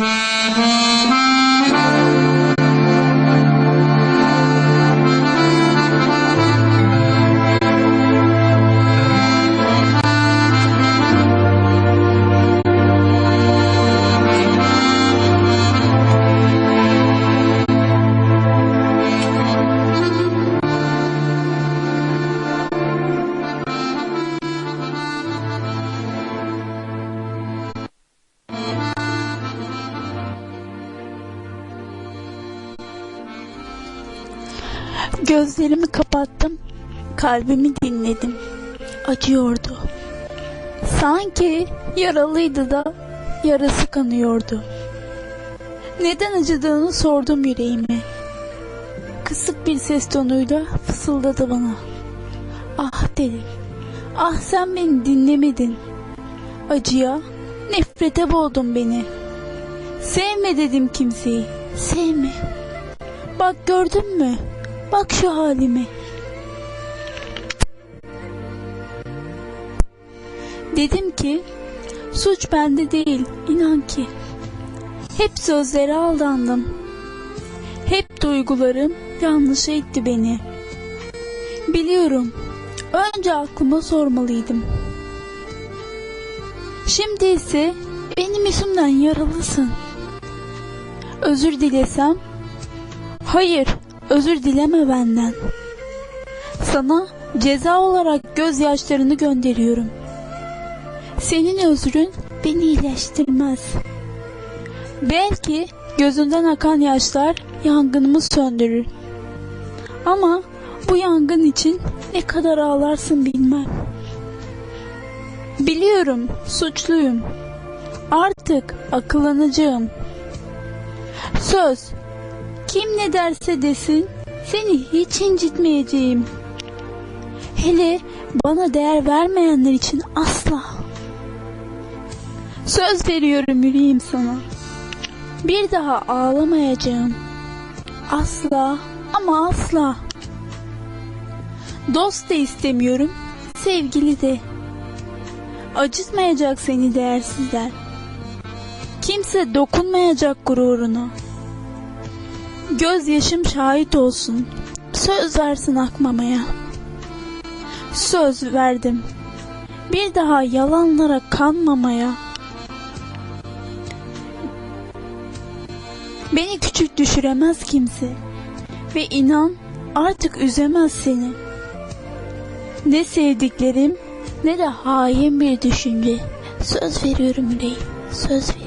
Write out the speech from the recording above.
Mm-hmm. Gözlerimi kapattım, kalbimi dinledim. Acıyordu. Sanki yaralıydı da yarası kanıyordu. Neden acıdığını sordum yüreğime. Kısık bir ses tonuyla fısıldadı bana. Ah dedim. Ah sen beni dinlemedin. Acıya, nefrete boğdun beni. Sevme dedim kimseyi. Sevme. Bak gördün mü? Bak şu halimi. Dedim ki suç bende değil inan ki. Hep sözlere aldandım. Hep duygularım yanlışa itti beni. Biliyorum. Önce aklıma sormalıydım. Şimdi ise benim yüzümden yaralısın. Özür dilesem? Hayır, özür dileme benden. Sana ceza olarak gözyaşlarını gönderiyorum. Senin özrün beni iyileştirmez. Belki gözünden akan yaşlar yangınımı söndürür. Ama bu yangın için ne kadar ağlarsın bilmem. Biliyorum suçluyum. Artık akıllanacağım. Söz. Kim ne derse desin seni hiç incitmeyeceğim. Hele bana değer vermeyenler için asla. Söz veriyorum yüreğim sana. Bir daha ağlamayacağım. Asla ama asla. Dost da istemiyorum, sevgili de. Acıtmayacak seni değersizler. Kimse dokunmayacak gururuna. Gözyaşım şahit olsun. Söz versin akmamaya. Söz verdim. Bir daha yalanlara kanmamaya. Beni küçük düşüremez kimse. Ve inan artık üzemez seni. Ne sevdiklerim ne de hain bir düşünce. Söz veriyorum yüreğim. Söz veriyorum.